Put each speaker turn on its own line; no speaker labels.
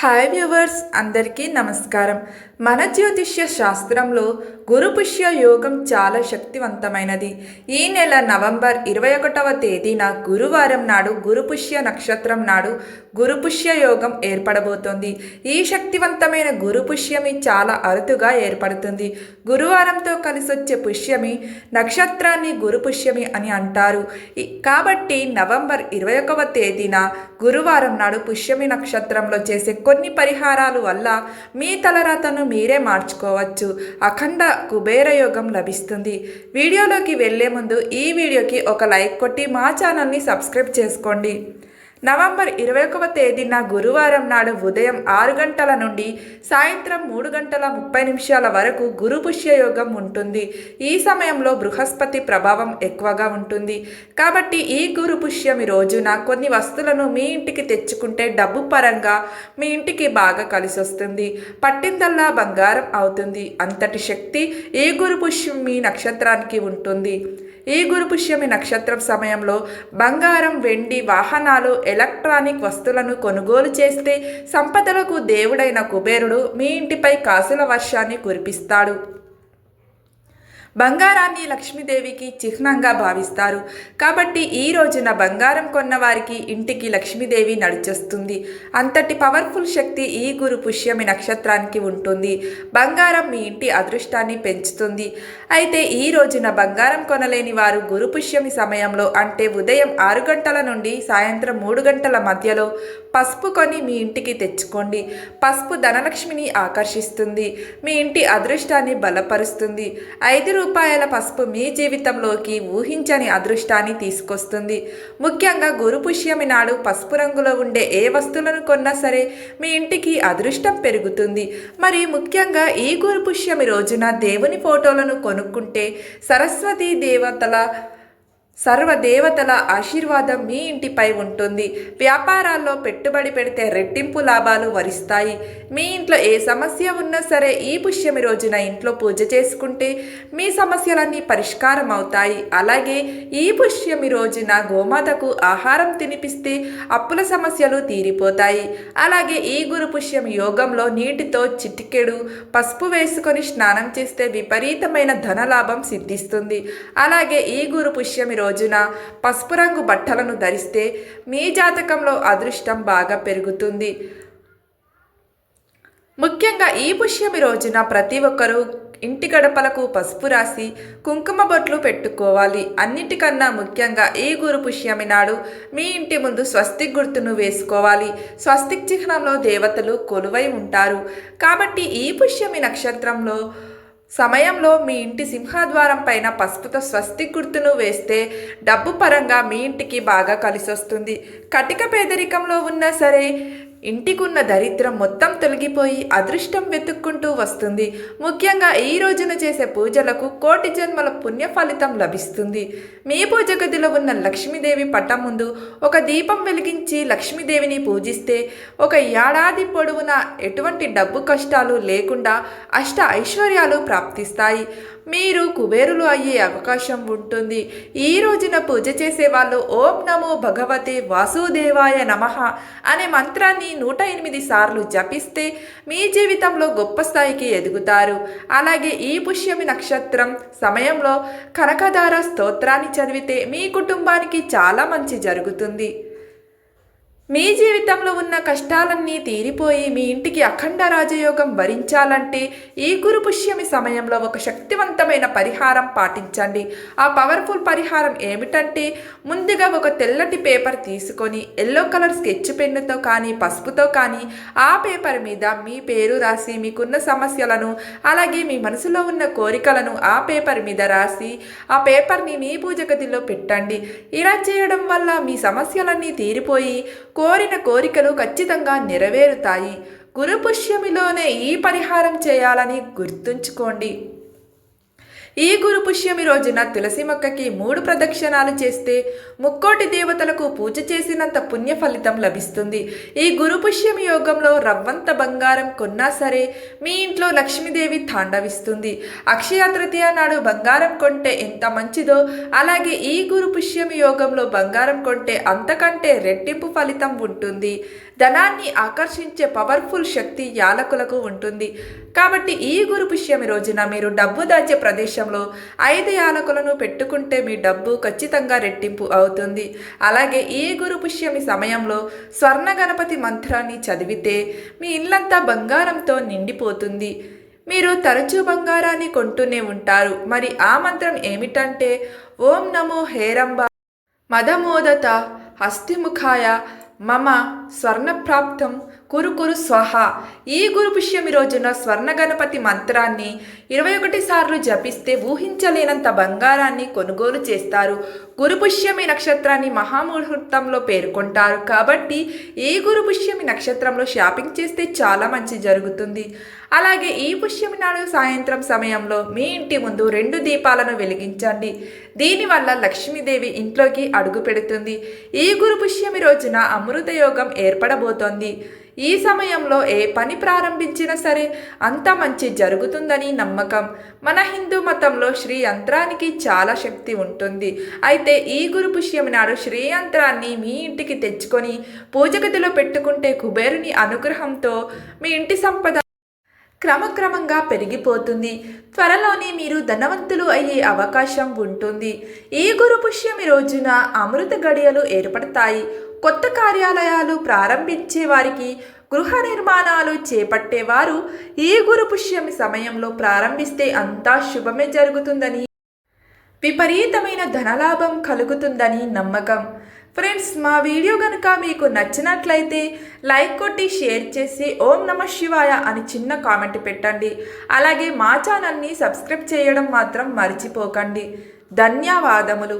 Hi viewers అందరికీ నమస్కారం. మన జ్యోతిష్య శాస్త్రంలో గురుపుష్య యోగం చాలా శక్తివంతమైనది. ఈ నెల నవంబర్ ఇరవై ఒకటవ తేదీన గురువారం నాడు గురుపుష్య నక్షత్రం నాడు గురుపుష్య యోగం ఏర్పడబోతోంది. ఈ శక్తివంతమైన గురు పుష్యమి చాలా అరుదుగా ఏర్పడుతుంది. గురువారంతో కలిసి వచ్చే పుష్యమి నక్షత్రాన్ని గురు పుష్యమి అని అంటారు. కాబట్టి నవంబర్ ఇరవై ఒకవ తేదీన గురువారం నాడు పుష్యమి నక్షత్రంలో చేసే కొన్ని పరిహారాలు వల్ల మీ తలరాతను మీరే మార్చుకోవచ్చు. అఖండ కుబేర యోగం లభిస్తుంది. వీడియోలోకి వెళ్ళే ముందు ఈ వీడియోకి ఒక లైక్ కొట్టి మా ఛానల్ని సబ్స్క్రైబ్ చేసుకోండి. నవంబర్ ఇరవై ఒకవ తేదీన గురువారం నాడు ఉదయం ఆరు గంటల నుండి సాయంత్రం మూడు గంటల ముప్పై నిమిషాల వరకు గురు పుష్యయోగం ఉంటుంది. ఈ సమయంలో బృహస్పతి ప్రభావం ఎక్కువగా ఉంటుంది. కాబట్టి ఈ గురు పుష్యమి రోజున కొన్ని వస్తువులను మీ ఇంటికి తెచ్చుకుంటే డబ్బు పరంగా మీ ఇంటికి బాగా కలిసి వస్తుంది పట్టిందల్లా బంగారం అవుతుంది. అంతటి శక్తి ఈ గురు మీ నక్షత్రానికి ఉంటుంది. ఈ గురు పుష్యమి నక్షత్రం సమయంలో బంగారం వెండి వాహనాలు ఎలక్ట్రానిక్ వస్తువులను కొనుగోలు చేస్తే సంపదలకు దేవుడైన కుబేరుడు మీ ఇంటిపై కాసుల వర్షాన్ని కురిపిస్తాడు. బంగారాన్ని లక్ష్మీదేవికి చిహ్నంగా భావిస్తారు. కాబట్టి ఈ రోజున బంగారం కొన్న వారికి ఇంటికి లక్ష్మీదేవి నడిచేస్తుంది. అంతటి పవర్ఫుల్ శక్తి ఈ గురు పుష్యమి నక్షత్రానికి ఉంటుంది. బంగారం మీ ఇంటి అదృష్టాన్ని పెంచుతుంది. అయితే ఈ రోజున బంగారం కొనలేని వారు గురు పుష్యమి సమయంలో అంటే ఉదయం ఆరు గంటల నుండి సాయంత్రం మూడు గంటల మధ్యలో పసుపు కొని మీ ఇంటికి తెచ్చుకోండి. పసుపు ధనలక్ష్మిని ఆకర్షిస్తుంది. మీ ఇంటి అదృష్టాన్ని బలపరుస్తుంది. ఐదు రూపాయల పసుపు మీ జీవితంలోకి ఊహించని అదృష్టాన్ని తీసుకొస్తుంది. ముఖ్యంగా గురుపుష్యమి నాడు పసుపు రంగులో ఉండే ఏ వస్తువులను కొన్నా సరే మీ ఇంటికి అదృష్టం పెరుగుతుంది. మరి ముఖ్యంగా ఈ గురుపుష్యమి రోజున దేవుని ఫోటోలను కొనుక్కుంటే సరస్వతీ దేవతల సర్వదేవతల ఆశీర్వాదం మీ ఇంటిపై ఉంటుంది. వ్యాపారాల్లో పెట్టుబడి పెడితే రెట్టింపు లాభాలు వరిస్తాయి. మీ ఇంట్లో ఏ సమస్య ఉన్నా సరే ఈ పుష్యమి రోజున ఇంట్లో పూజ చేసుకుంటే మీ సమస్యలన్నీ పరిష్కారం అవుతాయి. అలాగే ఈ పుష్యమి రోజున గోమాతకు ఆహారం తినిపిస్తే అప్పుల సమస్యలు తీరిపోతాయి. అలాగే ఈ గురు పుష్యమి యోగంలో నీటితో చిటికెడు పసుపు వేసుకొని స్నానం చేస్తే విపరీతమైన ధనలాభం సిద్ధిస్తుంది. అలాగే ఈ గురు పుష్యమి రోజు రోజున పసుపు రంగు బట్టలను ధరిస్తే మీ జాతకంలో అదృష్టం బాగా పెరుగుతుంది. ముఖ్యంగా ఈ పుష్యమి రోజున ప్రతి ఒక్కరూ ఇంటి గడపలకు పసుపు రాసి కుంకుమ బొట్లు పెట్టుకోవాలి. అన్నిటికన్నా ముఖ్యంగా ఈ గురు పుష్యమి నాడు మీ ఇంటి ముందు స్వస్తిక్ గుర్తును వేసుకోవాలి. స్వస్తిక్ చిహ్నంలో దేవతలు కొలువై ఉంటారు. కాబట్టి ఈ పుష్యమి నక్షత్రంలో సమయంలో మీ ఇంటి సింహద్వారం పైన పసుపుతో స్వస్తి గుర్తును వేస్తే డబ్బు పరంగా మీ ఇంటికి బాగా కలిసొస్తుంది. కటిక పేదరికంలో ఉన్నా సరే ఇంటికున్న దరిద్రం మొత్తం తొలగిపోయి అదృష్టం వెతుక్కుంటూ వస్తుంది. ముఖ్యంగా ఈ రోజున చేసే పూజలకు కోటి జన్మల పుణ్య ఫలితం లభిస్తుంది. మీ పూజ గదిలో ఉన్న లక్ష్మీదేవి పటం ముందు ఒక దీపం వెలిగించి లక్ష్మీదేవిని పూజిస్తే ఒక ఏడాది పొడవునా ఎటువంటి డబ్బు కష్టాలు లేకుండా అష్ట ఐశ్వర్యాలు ప్రాప్తిస్తాయి. మీరు కుబేరులు అయ్యే అవకాశం ఉంటుంది. ఈ రోజున పూజ చేసే వాళ్ళు ఓం నమో భగవతే వాసుదేవాయ నమః అనే మంత్రాన్ని నూట ఎనిమిది సార్లు జపిస్తే మీ జీవితంలో గొప్ప స్థాయికి ఎదుగుతారు. అలాగే ఈ పుష్యమి నక్షత్రం సమయంలో కనకదార స్తోత్రాన్ని చదివితే మీ కుటుంబానికి చాలా మంచి జరుగుతుంది. మీ జీవితంలో ఉన్న కష్టాలన్నీ తీరిపోయి మీ ఇంటికి అఖండ రాజయోగం భరించాలంటే ఈ గురు పుష్యమి సమయంలో ఒక శక్తివంతమైన పరిహారం పాటించండి. ఆ పవర్ఫుల్ పరిహారం ఏమిటంటే ముందుగా ఒక తెల్లటి పేపర్ తీసుకొని ఎల్లో కలర్ స్కెచ్ పెన్నుతో కానీ పసుపుతో కానీ ఆ పేపర్ మీద మీ పేరు రాసి మీకున్న సమస్యలను అలాగే మీ మనసులో ఉన్న కోరికలను ఆ పేపర్ మీద రాసి ఆ పేపర్ని మీ పూజ గదిలో పెట్టండి. ఇలా చేయడం వల్ల మీ సమస్యలన్నీ తీరిపోయి కోరిన కోరికలు ఖచ్చితంగా నెరవేరుతాయి. గురుపుష్యమిలోనే ఈ పరిహారం చేయాలని గుర్తుంచుకోండి. ఈ గురు పుష్యమి రోజున తులసి మొక్కకి మూడు ప్రదక్షిణాలు చేస్తే ముక్కోటి దేవతలకు పూజ చేసినంత పుణ్య ఫలితం లభిస్తుంది. ఈ గురు పుష్యమి యోగంలో రవ్వంత బంగారం కొన్నా సరే మీ ఇంట్లో లక్ష్మీదేవి తాండవిస్తుంది. అక్షయ తృతీయ నాడు బంగారం కొంటే ఎంత మంచిదో అలాగే ఈ గురు పుష్యమి యోగంలో బంగారం కొంటే అంతకంటే రెట్టింపు ఫలితం ఉంటుంది. ధనాన్ని ఆకర్షించే పవర్ఫుల్ శక్తి యాలకులకు ఉంటుంది. కాబట్టి ఈ గురు పుష్యమి రోజున మీరు డబ్బు దాచే ప్రదేశం ప్రదేశంలో ఐదు యాలకులను పెట్టుకుంటే మీ డబ్బు ఖచ్చితంగా రెట్టింపు అవుతుంది. అలాగే ఈ గురు పుష్యమి సమయంలో స్వర్ణ గణపతి మంత్రాన్ని చదివితే మీ ఇల్లంతా బంగారంతో నిండిపోతుంది. మీరు తరచూ బంగారాన్ని కొంటూనే ఉంటారు. మరి ఆ మంత్రం ఏమిటంటే ఓం నమో హేరంబ మదమోదత హస్తిముఖాయ మమ స్వర్ణప్రాప్తం కురు కురు స్వహ. ఈ గురు పుష్యమి రోజున స్వర్ణ గణపతి మంత్రాన్ని ఇరవై ఒకటి సార్లు జపిస్తే ఊహించలేనంత బంగారాన్ని కొనుగోలు చేస్తారు. గురు పుష్యమి నక్షత్రాన్ని మహాముహూర్తంలో పేర్కొంటారు. కాబట్టి ఈ గురు పుష్యమి నక్షత్రంలో షాపింగ్ చేస్తే చాలా మంచి జరుగుతుంది. అలాగే ఈ పుష్యమి నాడు సాయంత్రం సమయంలో మీ ఇంటి ముందు రెండు దీపాలను వెలిగించండి. దీనివల్ల లక్ష్మీదేవి ఇంట్లోకి అడుగు పెడుతుంది. ఈ గురు పుష్యమి రోజున అమృత యోగం ఏర్పడబోతోంది. ఈ సమయంలో ఏ పని ప్రారంభించినా సరే అంత మంచి జరుగుతుందని నమ్మకం. మన హిందూ మతంలో శ్రీ యంత్రానికి చాలా శక్తి ఉంటుంది. అయితే ఈ గురు పుష్యమి నాడు శ్రీ యంత్రాన్ని మీ ఇంటికి తెచ్చుకొని పూజగదిలో పెట్టుకుంటే కుబేరుని అనుగ్రహంతో మీ ఇంటి సంపద క్రమక్రమంగా పెరిగిపోతుంది. త్వరలోనే మీరు ధనవంతులు అయ్యే అవకాశం ఉంటుంది. ఈ గురు పుష్యమి రోజున అమృత గడియలు ఏర్పడతాయి. కొత్త కార్యాలయాలు ప్రారంభించే వారికి గృహ నిర్మాణాలు చేపట్టేవారు ఈ గురు పుష్యమి సమయంలో ప్రారంభిస్తే అంతా శుభమే జరుగుతుందని విపరీతమైన ధనలాభం కలుగుతుందని నమ్మకం. ఫ్రెండ్స్ మా వీడియో కనుక మీకు నచ్చినట్లయితే లైక్ కొట్టి షేర్ చేసి ఓం నమ శివాయ అని చిన్న కామెంట్ పెట్టండి. అలాగే మా ఛానల్ని సబ్స్క్రైబ్ చేయడం మాత్రం మర్చిపోకండి. ధన్యవాదములు.